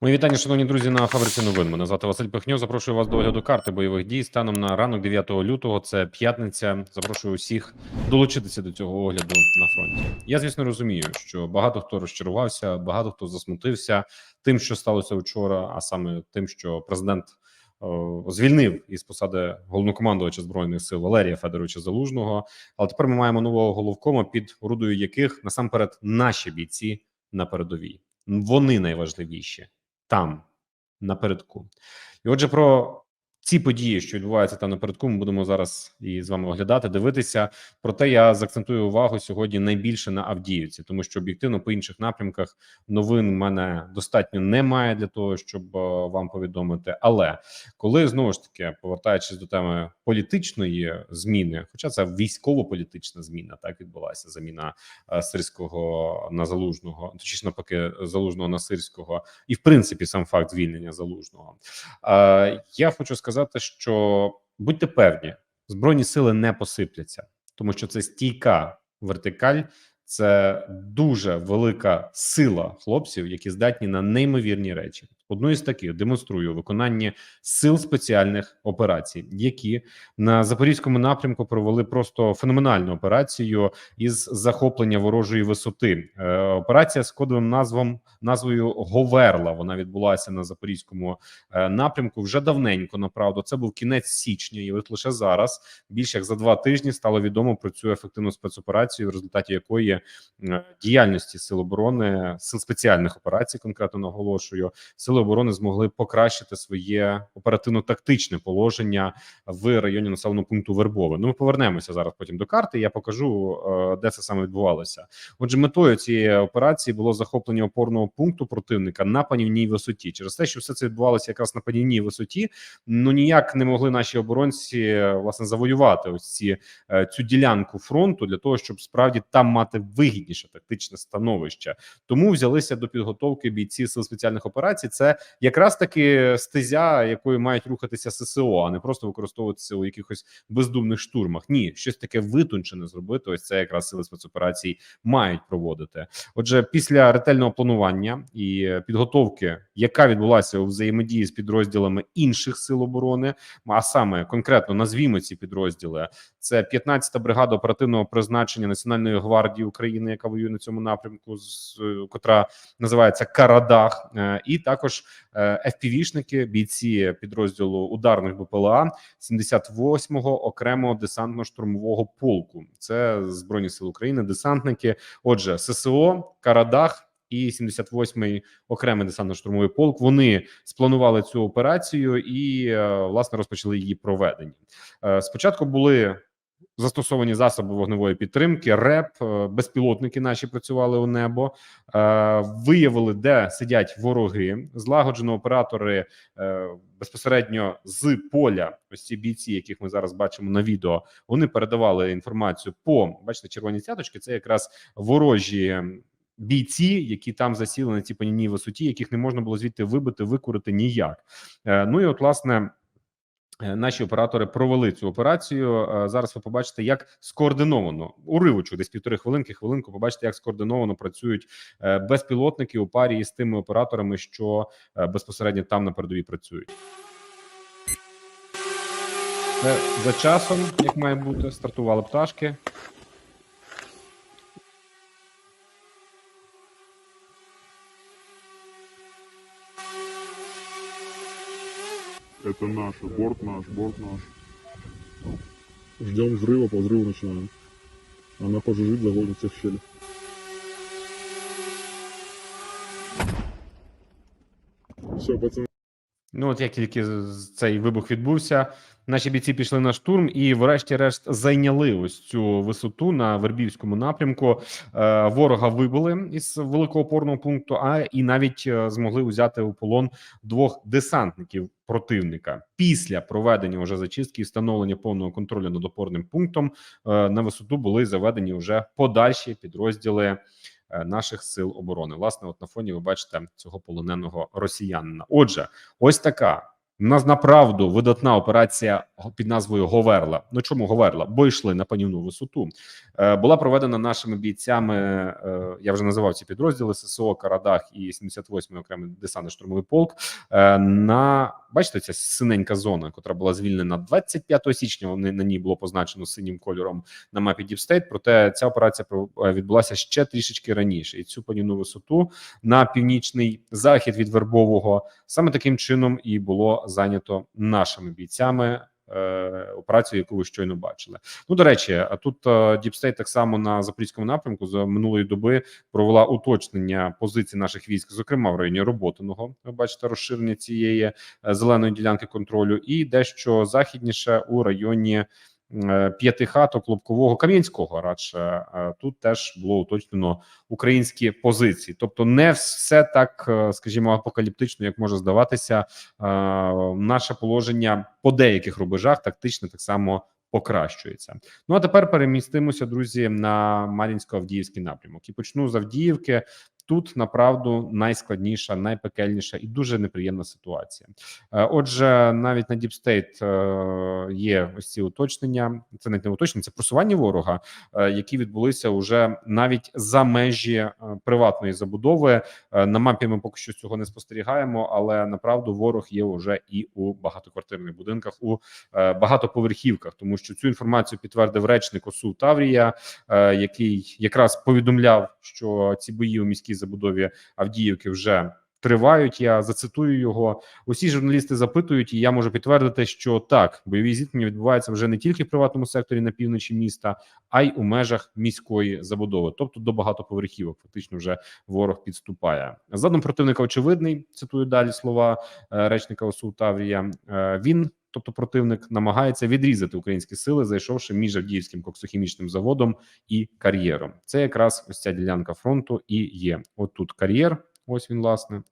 Мої вітання, шановні друзі, на фабриці новин. Мене звати Василь Пихньо. Запрошую вас до огляду карти бойових дій станом на ранок 9 лютого. Це п'ятниця. Запрошую усіх долучитися до цього огляду на фронті. Я звісно розумію, що багато хто розчарувався, багато хто засмутився тим, що сталося вчора, а саме тим, що президент звільнив із посади головнокомандувача збройних сил Валерія Федоровича Залужного. Але тепер ми маємо нового головкома, під орудою яких насамперед наші бійці на передовій. Вони найважливіші там напередку. І отже, про ці події, що відбуваються там напередку, ми будемо зараз і з вами оглядати, дивитися. Проте я заакцентую увагу сьогодні найбільше на Авдіївці, тому що об'єктивно по інших напрямках новин в мене достатньо немає для того, щоб е, вам повідомити. Але коли знову ж таки повертаючись до теми політичної зміни, хоча це військово-політична зміна, так відбулася заміна е, сирського на залужного, точніше навпаки, залужного на сирського, і в принципі сам факт звільнення залужного. Е, Я хочу сказати, що будьте певні, збройні сили не посипляться, тому що це стійка вертикаль. Це дуже велика сила хлопців, які здатні на неймовірні речі. Одну із таких демонструю виконання сил спеціальних операцій, які на запорізькому напрямку провели просто феноменальну операцію із захоплення ворожої висоти. Е, операція з кодовим назвом назвою Говерла. Вона відбулася на запорізькому е, напрямку вже давненько. Направду це був кінець січня, і от лише зараз, більше як за два тижні, стало відомо про цю ефективну спецоперацію, в результаті якої е, діяльності сил оборони, сил спеціальних операцій, конкретно наголошую, сили оборони змогли покращити своє оперативно-тактичне положення в районі населеного пункту Вербове. Ну, ми повернемося зараз потім до карти. Я покажу, е, де це саме відбувалося. Отже, метою цієї операції було захоплення опорного пункту противника на панівній висоті. Через те, що все це відбувалося якраз на панівній висоті, ну ніяк не могли наші оборонці власне завоювати ось ці е, цю ділянку фронту для того, щоб справді там мати вигідніше тактичне становище. Тому взялися до підготовки бійці сил спеціальних операцій. Це якраз таки стезя, якою мають рухатися ССО, а не просто використовуватися у якихось бездумних штурмах. Ні, щось таке витончене зробити. Ось це якраз сили спецоперацій мають проводити. Отже, після ретельного планування і підготовки, яка відбулася у взаємодії з підрозділами інших сил оборони, а саме конкретно назвімо ці підрозділи, це 15-та бригада оперативного призначення Національної гвардії України, яка воює на цьому напрямку, з котра називається Карадах, е, і також е, FPV-шники, бійці підрозділу ударних БПЛА 78-го окремого десантно-штурмового полку. Це збройні сили України, десантники. Отже, ССО Карадах. І 78-й окремий десантно-штурмовий полк вони спланували цю операцію і е, власне розпочали її проведення. Е, Спочатку були застосовані засоби вогневої підтримки, РЕП, е, безпілотники наші працювали у небо, е, виявили, де сидять вороги. Злагоджено оператори е, безпосередньо з поля. Ось ці бійці, яких ми зараз бачимо на відео, вони передавали інформацію по бачите, червоні цяточки. Це якраз ворожі. Бійці, які там засіли на цій панівній висоті, яких не можна було звідти вибити, викурити ніяк. Ну і от власне Наші оператори провели цю операцію. Е, Зараз ви побачите, як скоординовано уривочу, десь півтори хвилинки, хвилинку. Побачите, як скоординовано працюють е, безпілотники у парі з тими операторами, що е, безпосередньо там на передовій працюють. Це за часом, як має бути, стартували пташки. Это наш, борт наш, борт наш. Ждем взрыва, по взрыву начинаем. Она пожужжит, загонится в щель. Все, пацаны. Ну, от як тільки цей вибух відбувся, наші бійці пішли на штурм і, врешті-решт, зайняли ось цю висоту на Вербівському напрямку. Е, ворога вибили із великого опорного пункту, а і навіть е, змогли взяти у полон двох десантників противника. Після проведення вже зачистки і встановлення повного контролю над опорним пунктом е, на висоту були заведені вже подальші підрозділи наших сил оборони. Власне, от на фоні ви бачите цього полоненого росіянина. Отже, ось така нас направду видатна операція під назвою Говерла. Ну чому Говерла? Бо йшли на панівну висоту. Е, була проведена нашими бійцями. Е, я вже називав ці підрозділи ССО, Карадах і 78-й окремий десантно-штурмовий полк. Е, на бачите, ця синенька зона, яка була звільнена 25 січня. Вони на ній було позначено синім кольором на мапі Діпстейт. Проте ця операція е, відбулася ще трішечки раніше, і цю панівну висоту на північний захід від Вербового саме таким чином і було зайнято нашими бійцями. Е, Операцію, яку ви щойно бачили. Ну до речі, а тут е, Діпстейт так само на запорізькому напрямку за минулої доби провела уточнення позицій наших військ, зокрема в районі Роботиного. Ви бачите розширення цієї е, зеленої ділянки контролю, і дещо західніше у районі п'ятихаток Лобкового Кам'янського. Радше е, тут теж було уточнено українські позиції, тобто не все так, е, скажімо, апокаліптично, як може здаватися. Е, Наше положення по деяких рубежах тактично так само покращується. Ну а тепер перемістимося, друзі, на Мар'їнсько-Авдіївський напрямок і почну з Авдіївки. Тут направду найскладніша, найпекельніша і дуже неприємна ситуація. Е, Отже, навіть на Діпстейт є ось ці уточнення. Це не уточнення, це просування ворога, е, які відбулися уже навіть за межі е, приватної забудови. Е, На мапі ми поки що цього не спостерігаємо, але направду ворог є уже і у багатоквартирних будинках, у е, багатоповерхівках, тому що цю інформацію підтвердив речник ОСУ Таврія, е, який якраз повідомляв, що ці бої у міській забудові Авдіївки вже. Тривають, я зацитую його. Усі журналісти запитують, і я можу підтвердити, що так бойові зіткнення відбуваються вже не тільки в приватному секторі на півночі міста, а й у межах міської забудови, тобто до багатоповерхівок. Фактично, вже ворог підступає. Задум противника очевидний. Цитую далі слова е, речника ОСУ Таврія. Е, Він. Тобто противник намагається відрізати українські сили, зайшовши між Авдіївським коксохімічним заводом і кар'єром. Це якраз ось ця ділянка фронту і є. От тут кар'єр, ось він, власне.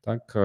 Так, е,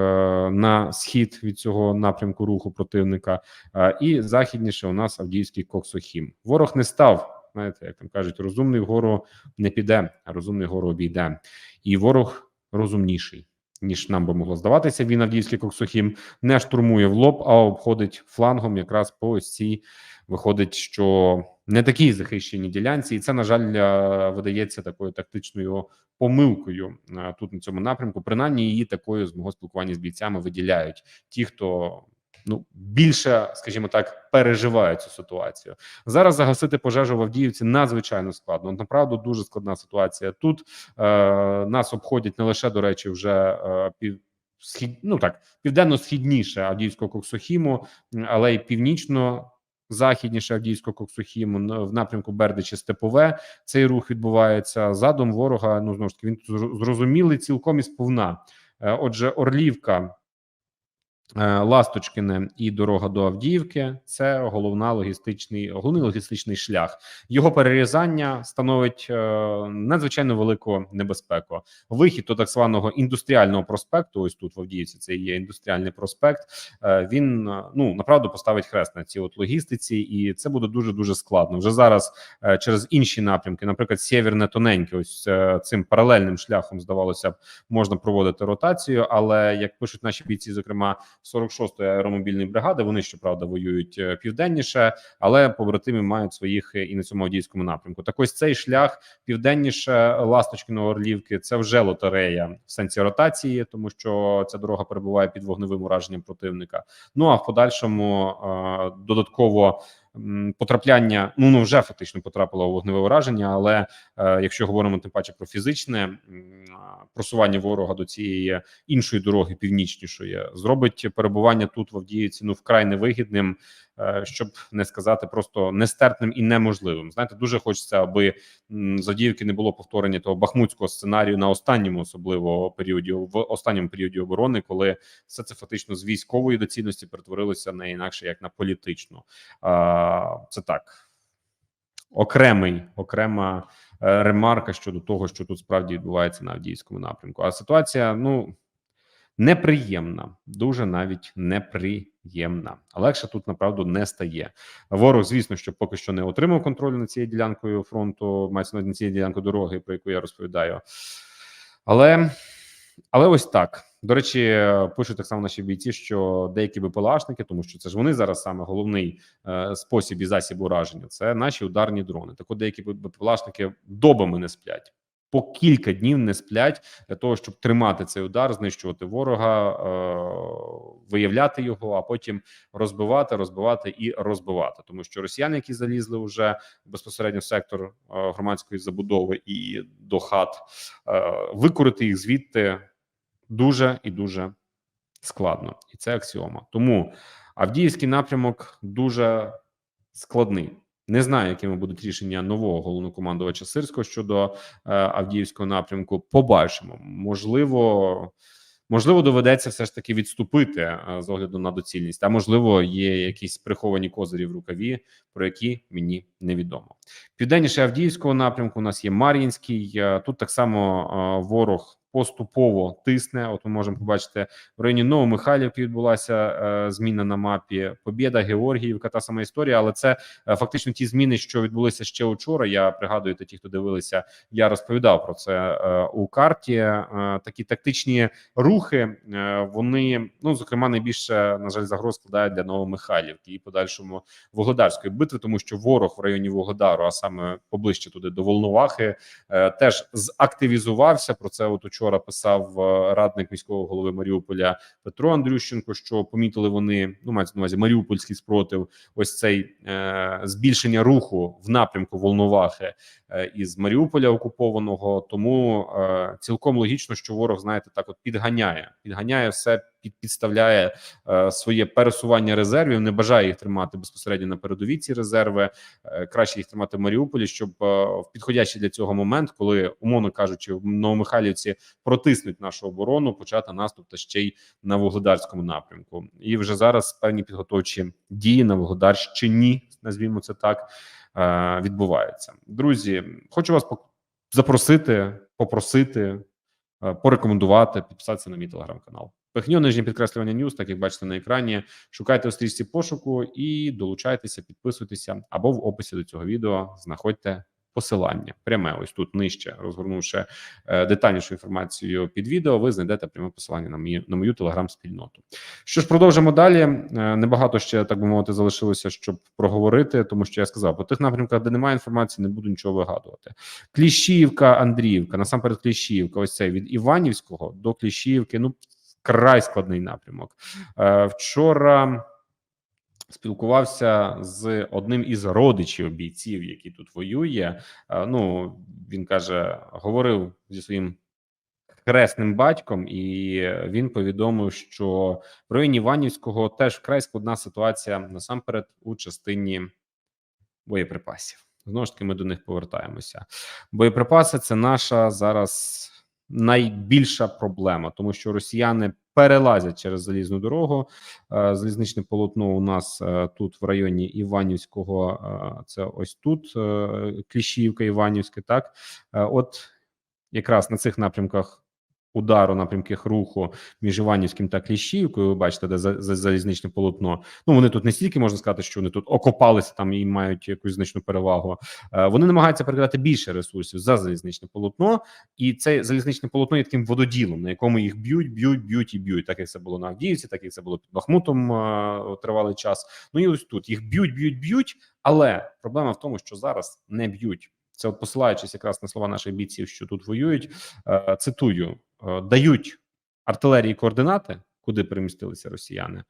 на схід від цього напрямку руху противника, е, і західніше у нас Авдіївський коксохім. Ворог не став, знаєте, як там кажуть, розумний вгору не піде, а розумний вгору обійде. І ворог розумніший, ніж нам би могло здаватися. Він Авдіївський коксохім не штурмує в лоб, а обходить флангом якраз по ось цій виходить, що не такій захищені ділянці, і це на жаль видається такою тактичною помилкою е, тут на цьому напрямку. Принаймні її такою з мого спілкування з бійцями виділяють ті, хто ну більше, скажімо так, переживають цю ситуацію. Зараз загасити пожежу в Авдіївці надзвичайно складно. Направду дуже складна ситуація. Тут е, нас обходять не лише до речі, вже е. Схід, ну так, південно-східніше Авдіївського коксохіму, але й північно західніше Авдіївського коксохіму в напрямку Бердичі Степове. Цей рух відбувається задум ворога. Ну знову ж таки, він зр- зрозумілий цілком і сповна. Е, Отже, Орлівка. Е, Ласточкине і дорога до Авдіївки це головна логістичний головний логістичний шлях. Його перерізання становить е, надзвичайно велику небезпеку. Вихід до так званого індустріального проспекту. Ось тут в Авдіївці це є індустріальний проспект. Е, він ну направду поставить хрест на цій от логістиці, і це буде дуже дуже складно. Вже зараз через інші напрямки, наприклад, сєвєрне тоненьке, ось цим паралельним шляхом здавалося б, можна проводити ротацію. Але як пишуть наші бійці, зокрема 46-ї аеромобільної бригади, вони щоправда воюють е, південніше, але побратими мають своїх е, і на цьому одійському напрямку. Так ось цей шлях південніше Ласточкиного Орлівки це вже лотерея в сенсі ротації, тому що ця дорога перебуває під вогневим ураженням противника. Ну а в подальшому е, додатково. Потрапляння ну ну вже фактично потрапило у вогневе ураження, але е, якщо говоримо тим паче про фізичне просування ворога до цієї іншої дороги, північнішої, зробить перебування тут в Авдіївці ну вкрай невигідним, щоб не сказати просто нестерпним і неможливим. Знаєте, дуже хочеться, аби м, з Авдіївки не було повторення того бахмутського сценарію на останньому, особливо періоді в останньому періоді оборони, коли все це фактично з військової доцільності перетворилося не інакше як на політичну. Це так окремий окрема е, ремарка щодо того, що тут справді відбувається на Авдіївському напрямку. А ситуація ну неприємна, дуже навіть неприємна. Легше тут направду не стає. Ворог, звісно, що поки що не отримав контролю над цією ділянкою фронту, мається на цією ділянкою дороги, про яку я розповідаю. Але, але ось так. До речі, пишуть так само наші бійці, що деякі БПЛАшники, тому що це ж вони зараз саме головний е, спосіб і засіб ураження. Це наші ударні дрони. Так от деякі БПЛАшники добами не сплять. По кілька днів не сплять для того, щоб тримати цей удар, знищувати ворога, е, виявляти його, а потім розбивати, розбивати і розбивати. Тому що росіяни, які залізли вже безпосередньо в сектор е, громадської забудови і до хат, е, викорити їх звідти дуже і дуже складно, і це аксіома. Тому Авдіївський напрямок дуже складний. Не знаю, якими будуть рішення нового головнокомандувача Сирського щодо е, Авдіївського напрямку. Побачимо. Можливо, можливо, доведеться все ж таки відступити е, з огляду на доцільність. А можливо, є якісь приховані козирі в рукаві, про які мені невідомо. Південніше Авдіївського напрямку у нас є Мар'їнський. Е, Тут так само е, ворог поступово тисне. От ми можемо побачити в районі Новомихайлівки відбулася е, зміна на мапі. Побєда, Георгіївка, та сама історія, але це е, фактично ті зміни, що відбулися ще учора. Я пригадую, ті, хто дивилися, я розповідав про це е, у карті. Такі тактичні рухи. вони ну зокрема найбільше на жаль загроз складають для Новомихайлівки і подальшому Вугледарської битви, тому що ворог в районі Вугледару, а саме поближче туди до Волновахи, теж зактивізувався. Про це от учора писав е, радник міського голови Маріуполя Петро Андрющенко. Що помітили вони ну мається на увазі Маріупольський спротив. Ось цей е, збільшення руху в напрямку Волновахи е, із Маріуполя окупованого. Тому е, цілком логічно, що ворог знаєте так, от підганяє, підганяє все. Під підставляє е, своє пересування резервів, не бажає їх тримати безпосередньо на передовій ці резерви. Е, краще їх тримати в Маріуполі, щоб е, в підходящий для цього момент, коли умовно кажучи, в Новомихайлівці протиснуть нашу оборону, почати наступ та ще й на вугледарському напрямку. І вже зараз певні підготовчі дії на Вугледарщині, назвімо це так, відбуваються. Друзі, хочу вас запросити, попросити, порекомендувати, підписатися на мій телеграм-канал. Пихньо нижнє підкреслювання Ньюс, так як бачите на екрані. Шукайте у стрічці пошуку і долучайтеся, підписуйтеся або в описі до цього відео знаходьте посилання. Пряме ось тут нижче, розгорнувши е, детальнішу інформацію під відео, ви знайдете пряме посилання на мою на мою телеграм-спільноту. Що ж, продовжимо далі. Е, Небагато ще так би мовити залишилося, щоб проговорити, тому що я сказав, по тих напрямках, де немає інформації, не буду нічого вигадувати. Кліщівка, Андріївка, насамперед Кліщівка. Ось це від Іванівського до Кліщівки. Ну вкрай складний напрямок. Е, Вчора спілкувався з одним із родичів бійців, який тут воює. Е, Ну він каже, говорив зі своїм хресним батьком, і він повідомив, що в районі Іванівського теж вкрай складна ситуація насамперед у частині боєприпасів. Знову ж таки, ми до них повертаємося. Боєприпаси це наша зараз найбільша проблема, тому що росіяни перелазять через залізну дорогу. Е, Залізничне полотно у нас е, тут в районі Іванівського. е, Це ось тут Кліщівка, Іванівське. Так, от якраз на цих напрямках. Удару напрямках руху між Іванівським та Кліщівкою. Ви бачите, де за, за залізничне полотно. Ну вони тут не стільки можна сказати, що вони тут окопалися там і мають якусь значну перевагу. Е, Вони намагаються передати більше ресурсів за залізничне полотно, і це залізничне полотно є таким вододілом, на якому їх б'ють, б'ють, б'ють і б'ють. Так як це було на Авдіївці, так як це було під Бахмутом е, тривалий час. Ну і ось тут їх б'ють, б'ють, б'ють. Але проблема в тому, що зараз не б'ють. Це от посилаючись якраз на слова наших бійців, що тут воюють. Е, цитую: дають артилерії координати, куди перемістилися росіяни.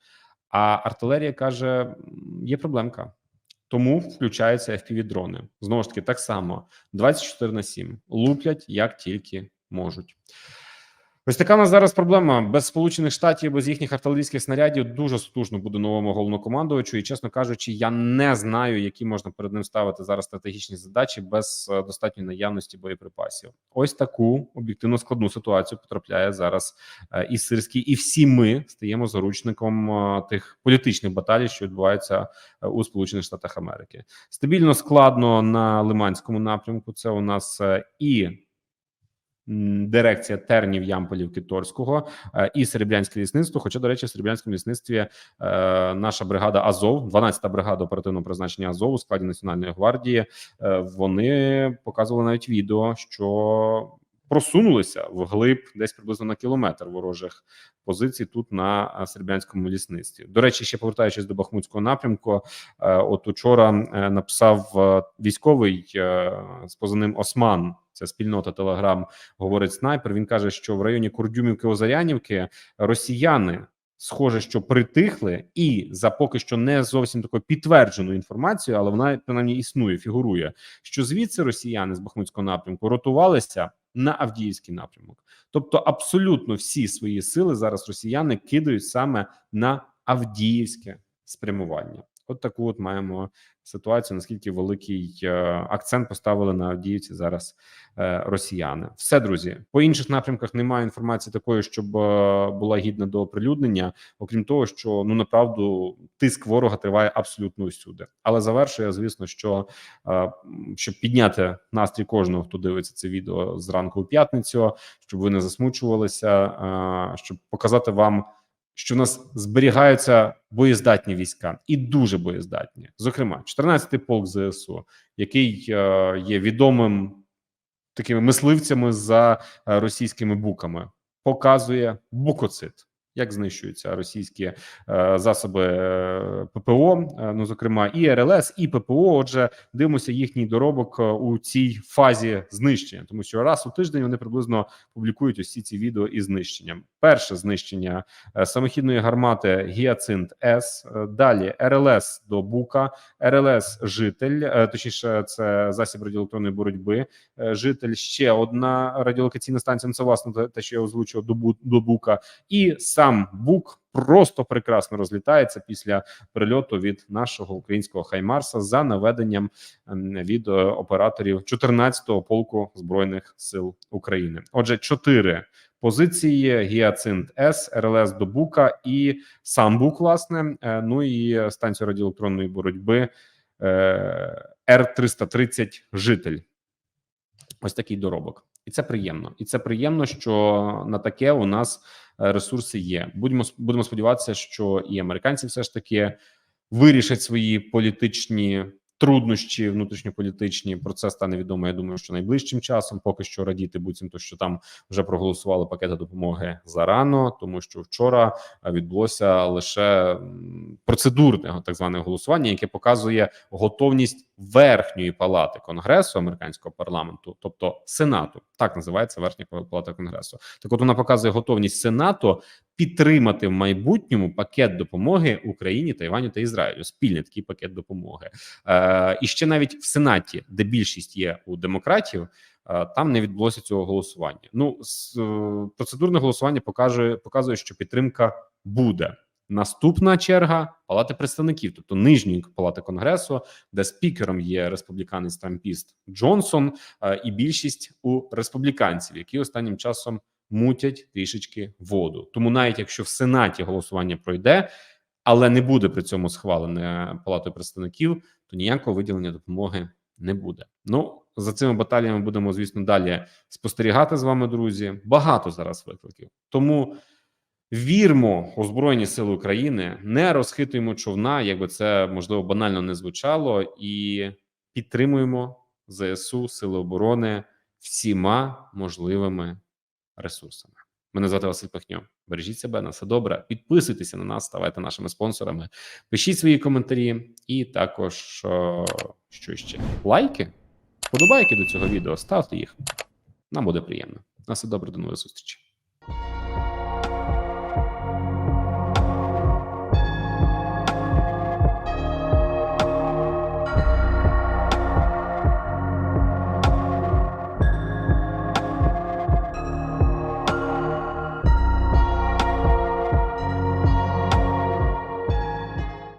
А артилерія каже: є проблемка. Тому включаються FPV-дрони. Знову ж таки, так само 24 на 7. луплять як тільки можуть. Ось така у нас зараз проблема без Сполучених Штатів, без їхніх артилерійських снарядів дуже стужно буде новому головнокомандувачу. І чесно кажучи, я не знаю, які можна перед ним ставити зараз стратегічні задачі без е, достатньої наявності боєприпасів. Ось таку об'єктивно складну ситуацію потрапляє зараз е, і Сирський, і всі ми стаємо заручником е, тих політичних баталій, що відбуваються у Сполучених Штатах Америки. Стабільно складно на Лиманському напрямку. Це у нас і дирекція тернів Ямполівки Торського е, і Серебрянське лісництво. Хоча, до речі, в Серебрянському лісництві е, наша бригада Азов, 12-та бригада оперативного призначення Азов у складі Національної гвардії. е, Вони показували навіть відео, що просунулися вглиб десь приблизно на кілометр ворожих позицій тут на сербянському лісництві. До речі, ще повертаючись до Бахмутського напрямку, от учора написав військовий з позивним Осман. Це спільнота Телеграм говорить снайпер. Він каже, що в районі Курдюмівки Озарянівки росіяни схоже, що притихли, і за поки що не зовсім такою підтвердженою інформацією, але вона принаймні існує, фігурує. Що звідси росіяни з Бахмутського напрямку ротувалися на Авдіївський напрямок. Тобто, абсолютно всі свої сили зараз росіяни кидають саме на Авдіївське спрямування. От таку от маємо ситуацію. Наскільки великий е, акцент поставили на Авдіївці зараз е, росіяни. Все, друзі, по інших напрямках немає інформації такої, щоб е, була гідна до оприлюднення. Окрім того, що ну направду тиск ворога триває абсолютно усюди. Але завершує, звісно, що щоб підняти настрій кожного, хто дивиться це відео зранку у п'ятницю, щоб ви не засмучувалися, щоб показати вам. Що в нас зберігаються боєздатні війська і дуже боєздатні. Зокрема, 14-й полк ЗСУ, який е, є відомим такими мисливцями за е, російськими буками, показує букоцит, як знищуються російські е, засоби е, ППО, е, ну зокрема і РЛС, і ППО. Отже, дивимося їхній доробок е, у цій фазі знищення, тому що раз у тиждень вони приблизно публікують усі ці відео із знищенням. Перше знищення е, самохідної гармати Гіацинт С. е, Далі РЛС до Бука, РЛС житель, е, точніше, це засіб радіоелектронної боротьби. е, Житель ще одна радіолокаційна станція. Ну, це власне те- що я озвучував до, до Бука, і сам Бук просто прекрасно розлітається після прильоту від нашого українського Хаймарса за наведенням ем, від е, операторів 14-го полку збройних сил України. Отже, чотири позиції: Гіацинт С, РЛС до Бука і сам Бук, власне. е, Ну і станцію радіоелектронної боротьби Р 330 житель. Ось такий доробок, і це приємно. І це приємно, що на таке у нас е, ресурси є. Будемо будемо сподіватися, що і американці все ж таки вирішать свої політичні труднощі, внутрішньополітичні. Про це стане відомо. Я думаю, що найближчим часом поки що радіти буцімто, що там вже проголосували пакети допомоги зарано, тому що вчора е, відбулося лише процедурне так зване голосування, яке показує готовність верхньої палати конгресу американського парламенту, тобто сенату, так називається верхня палата конгресу. Так, от вона показує готовність сенату підтримати в майбутньому пакет допомоги Україні, Тайваню та Ізраїлю. Спільний такий пакет допомоги. Е, і ще навіть в сенаті, де більшість є у демократів. е, Там не відбулося цього голосування. Ну е, процедурне голосування покаже показує, що підтримка буде. Наступна черга палати представників, тобто нижньої палати конгресу, де спікером є республіканець трампіст Джонсон, е, і більшість у республіканців, які останнім часом мутять трішечки воду. Тому навіть якщо в сенаті голосування пройде, але не буде при цьому схвалене палатою представників, то ніякого виділення допомоги не буде. Ну за цими баталіями будемо, звісно, далі спостерігати з вами, друзі. Багато зараз викликів. Тому вірмо у Збройні Сили України, не розхитуємо човна, якби це можливо банально не звучало, і підтримуємо ЗСУ Сили оборони всіма можливими ресурсами. Мене звати Василь Пахньо. Бережіть себе на все добре. Підписуйтеся на нас, ставайте нашими спонсорами. Пишіть свої коментарі, і також що ще лайки, подобайки до цього відео. Ставте їх. Нам буде приємно. На все добре, до нової зустрічі.